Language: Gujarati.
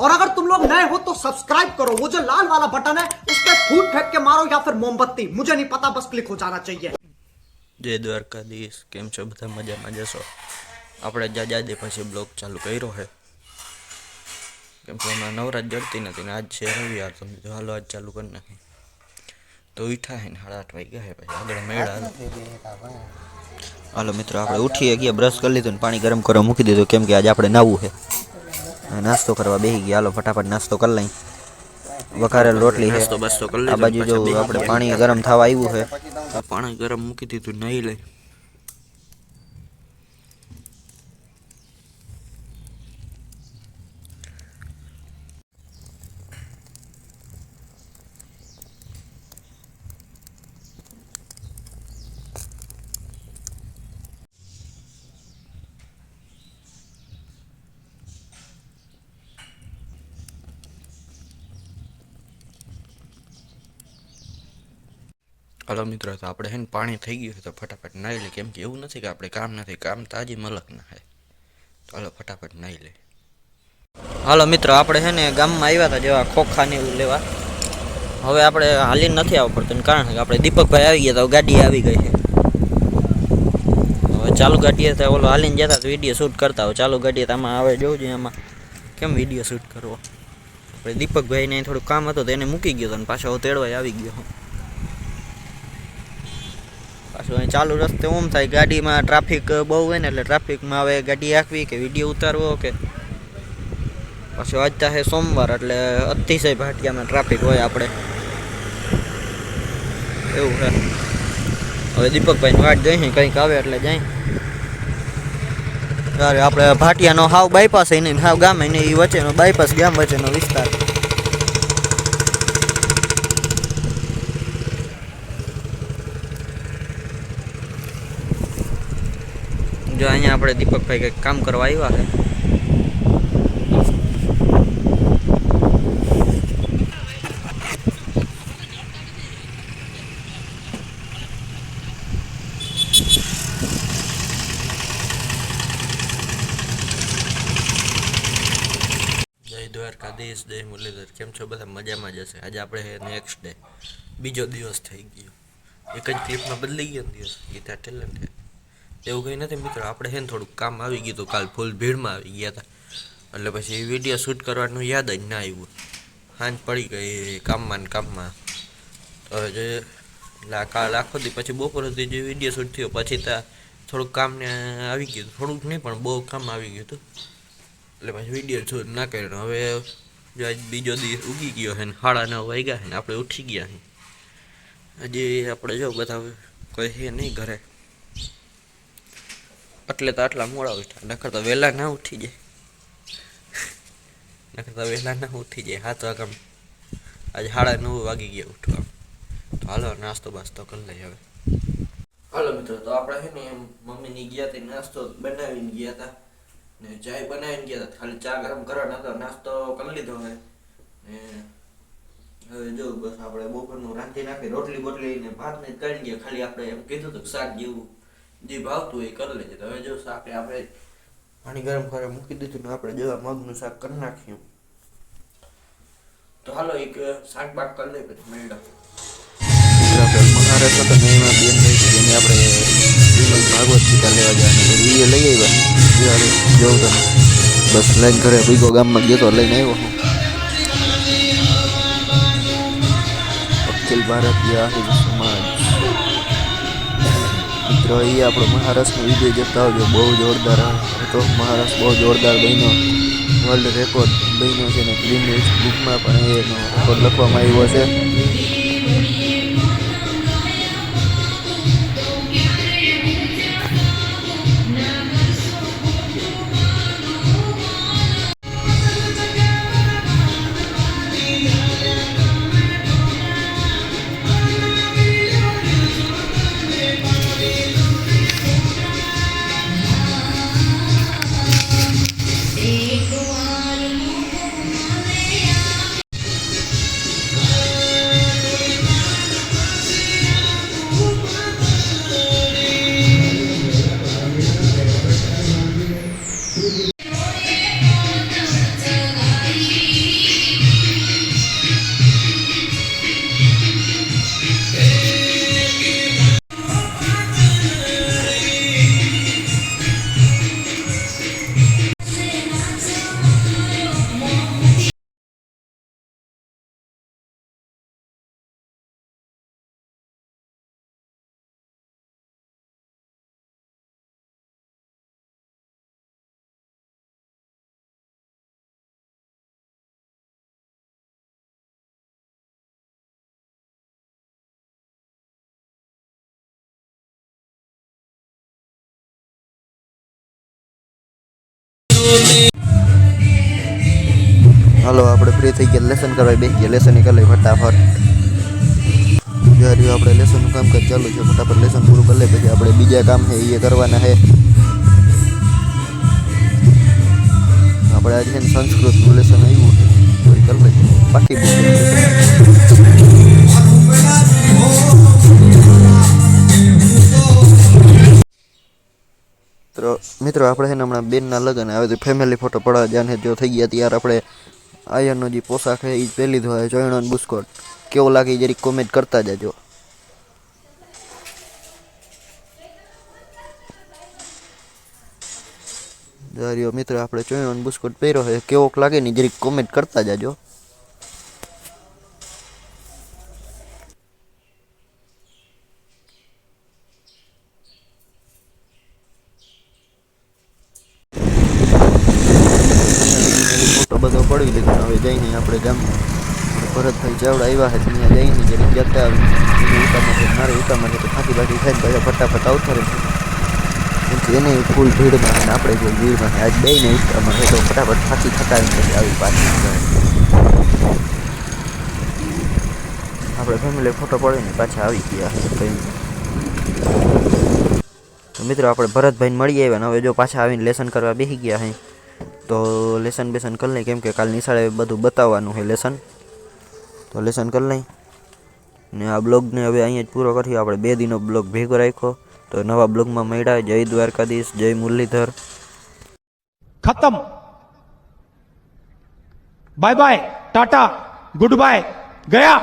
और अगर तुम लोग नए हो तो सब्सक्राइब करो वो जो लाल वाला बटन है उस पर फूट फेंक के मारो या फिर मोमबत्ती मुझे नहीं पता बस क्लिक हो जाना चाहिए જય દ્વારકાધીશ કેમ છો બધા મજામાં જશો આપણે જાજાદે પછી બ્લોગ ચાલુ કર્યો છે કેમ કે હમણાં નવરાત જડતી નથી ને આજ છે રવિવાર તો મેં કીધું હાલો આજ ચાલુ કરી નાખી તો ઉઠા હે ને સાડા આઠ વાગ્યા હે પછી આગળ મેળા હાલો. હાલો મિત્રો આપણે ઉઠી ગયા બ્રશ કરી લીધું ને પાણી ગરમ કરવા મૂકી દીધું કેમ કે આજે આપણે નાવું છે અને નાસ્તો કરવા બેસી ગયા. હાલો ફટાફટ નાસ્તો કરી લઈ. વઘારેલ રોટલી છે. આ બાજુ જો આપણે પાણી ગરમ થવા આવ્યું છે. પાણી ગરમ મૂકી દીધું નહીં લઈ. હલો મિત્રો, તો આપણે હે ને પાણી થઈ ગયું તો ફટાફટ નાહી લે. કેમ કે એવું નથી કે આપણે કામ નથી, કામ તાજી મલક ના થાય તો હાલો ફટાફટ નાહી લે. હાલો મિત્રો, આપણે છે ને ગામમાં આવ્યા હતા જેવા ખોખા ને એવું લેવા. હવે આપણે હાલીને નથી આવવું પડતું કારણ કે આપણે દીપકભાઈ આવી ગયા તો ગાડી આવી ગઈ છે. હવે ચાલુ ગાડીએ તો ઓલો હાલીને જતા તો વીડિયો શૂટ કરતા હોય. ચાલુ ગાડીએ તો આમાં આવે જોવું જોઈએ આમાં. કેમ વીડિયો શૂટ કરવો? આપણે દીપકભાઈને થોડું કામ હતું તો એને મૂકી ગયો હતો અને પાછો હું તેડવાય આવી ગયો. હું પાછું અહીં ચાલુ રસ્તે ઓમ થાય, ગાડીમાં ટ્રાફિક બહુ હોય ને એટલે ટ્રાફિકમાં હવે ગાડી આખવી કે વીડિયો ઉતારવો કે પાછું આજ છે સોમવાર એટલે અતિશય ભાટિયામાં ટ્રાફિક હોય આપણે. એવું છે હવે દીપકભાઈ વાટ જઈએ કંઈક આવે એટલે જઈ ત્યારે આપણે ભાટિયાનો હાવ બાયપાસ એને, હાવ ગામ એને એ વચ્ચેનો બાયપાસ ગામ વચ્ચેનો વિસ્તાર. જો અહીંયા આપણે દીપકભાઈ કંઈક કામ કરવા આવ્યા છે. દ્વારકાધીશ, જય મુરલીધર. કેમ છો? બધા મજામાં જશે આજે આપણે નેક્સ્ટ ડે બીજો દિવસ થઈ ગયો. એક જ ક્લિપમાં બદલાઈ ગયો દિવસ. ગીતા ટેલેન્ટ એવું કંઈ નથી મિત્રો, આપણે છે ને થોડુંક કામ આવી ગયું હતું કાલ ફૂલ ભીડમાં આવી ગયા હતા. એટલે પછી વીડિયો શૂટ કરવાનું યાદ જ ના આવ્યું. હાંજ પડી ગઈ કામમાં ને કામમાં. તો જે કાલ આખો દી પછી બપોર સુધી જે વીડિયો શૂટ થયો, પછી ત્યાં થોડુંક કામને આવી ગયું. થોડુંક નહીં, પણ બહુ કામ આવી ગયું હતું. એટલે પછી વીડિયો શૂટ ના કર્યો. હવે જો આજ બીજો દિવસ ઉગી ગયો છે ને, સાડા નવ વાગ્યા છે ને, આપણે ઉઠી ગયા છે હજી આપણે જો બધા કોઈ છે નહીં ઘરે. એટલે તો આટલા મોડા ઉઠ્યા. નખર તો વહેલા ના ઉઠી જાય. નખર તો વહેલા ના ઉઠી જાય. હાથ વાગમ આજે સાડા નવ વાગી ગયા ઉઠવા. તો હાલો નાસ્તો બાસ્તો કરી લઈએ હવે. હાલો મિત્રો, તો આપણે છે ને એમ મમ્મીની ગયા હતી નાસ્તો બનાવીને ગયા હતા ને ચાય બનાવીને ગયા હતા ખાલી ચા ગરમ કરવાનો હતો. નાસ્તો કરી લીધો હવે. ને હવે જો બસ આપણે બપોરનું રાંધી નાખી, રોટલી બોટલી ને ભાત ને કરી ગયા. ખાલી આપણે એમ કીધું હતું શાક જેવું. જે ભાવતું એ કરી લેજે. હવે જો શાક આપણે પાણી ગરમ કરવા મૂકી દીધું ને આપણે જેવા મગનું શાક કરી નાખ્યું તો હાલો એક શાક બાક કરી લઈએ પછી મેળા. આપણે વિમલ ભાગવત લેવા જવાનું લઈ આવ્યા. જવું તમે બસ લઈને ઘરે બીગો ગામમાં ગયો લઈને આવ્યો અખિલ ભારતીય આહિર સમાજ. મિત્રો એ આપણો મહારાષ્ટ્રનો વિજય જતા આવજો. બહુ જોરદાર હતો. મહારાષ્ટ્ર બહુ જોરદાર બન્યો. વર્લ્ડ રેકોર્ડ બન્યો છે ને. ગ્રીન બુકમાં પણ એનો રેકોર્ડ લખવામાં આવ્યો છે. હાલો, આપણે ફ્રી થઈ ગયા. લેસન કરવા બે ગયા. લેસન કરી ફટાફટ. જ્યારે આપણે લેસનનું કામકાજ ચાલુ છે, ફટાફટ લેસન પૂરું કરી લઈએ પછી આપણે બીજા કામ છે, એ કરવાના છે. આપણે આજે સંસ્કૃત લેસન આવ્યું તો એ કરી લઈએ. બાકી મિત્રો આપણે છે ને હમણાં બેનના લગ્ન આવે તો ફેમિલી ફોટો પડાવવા જ્યાં જો થઈ ગયા ત્યારે આપણે આયરનો જે પોશાક છે એ જ પહેરી હોય ચોયણો બુસ્કોટ. કેવો લાગે જરીક કોમેન્ટ કરતા જજો. જારીઓ મિત્રો, આપણે ચોયણો બુસ્કોટ પહેર્યો છે. કેવોક લાગે ને જરીક કોમેન્ટ કરતા જાજો. ફોટો પડવી લીધું. હવે જઈને આપણે ગામમાં ભરતભાઈ ચાવડા આવ્યા હતા ત્યાં જઈને જરીક જતા ઉતામાં મારે ઉતામાં તો ફાંકી બાકી થાય બધા ફટાફટ આવતા રહે. એને ફૂલ ભીડમાં અને આપણે જો ભીડમાં આજ બે ને ઉતામાં તો ફટાફટ ફાંકી ખટાવીને પછી આવી પાછી આપણે ફેમિલી ફોટો પડીને પાછા આવી ગયા કંઈ મિત્રો, આપણે ભરતભાઈને મળી આવ્યા ને હવે જો પાછા આવીને લેસન કરવા બેસી ગયા હે તો લેસન બેસન કરી લઈ, કેમ કે કાલ નિશાળે બધું બતાવવાનું છે લેસન. તો લેસન કરી લઈ. ને આ બ્લોગને હવે અહીંયા જ પૂરો કરીએ. આપણે બે દિનો બ્લોગ ભેગો રાખ્યો. તો નવા બ્લોગમાં મળ્યા. જય દ્વારકાધીશ, જય મુરલીધર. ખતમ. Bye bye tata good bye ગયા.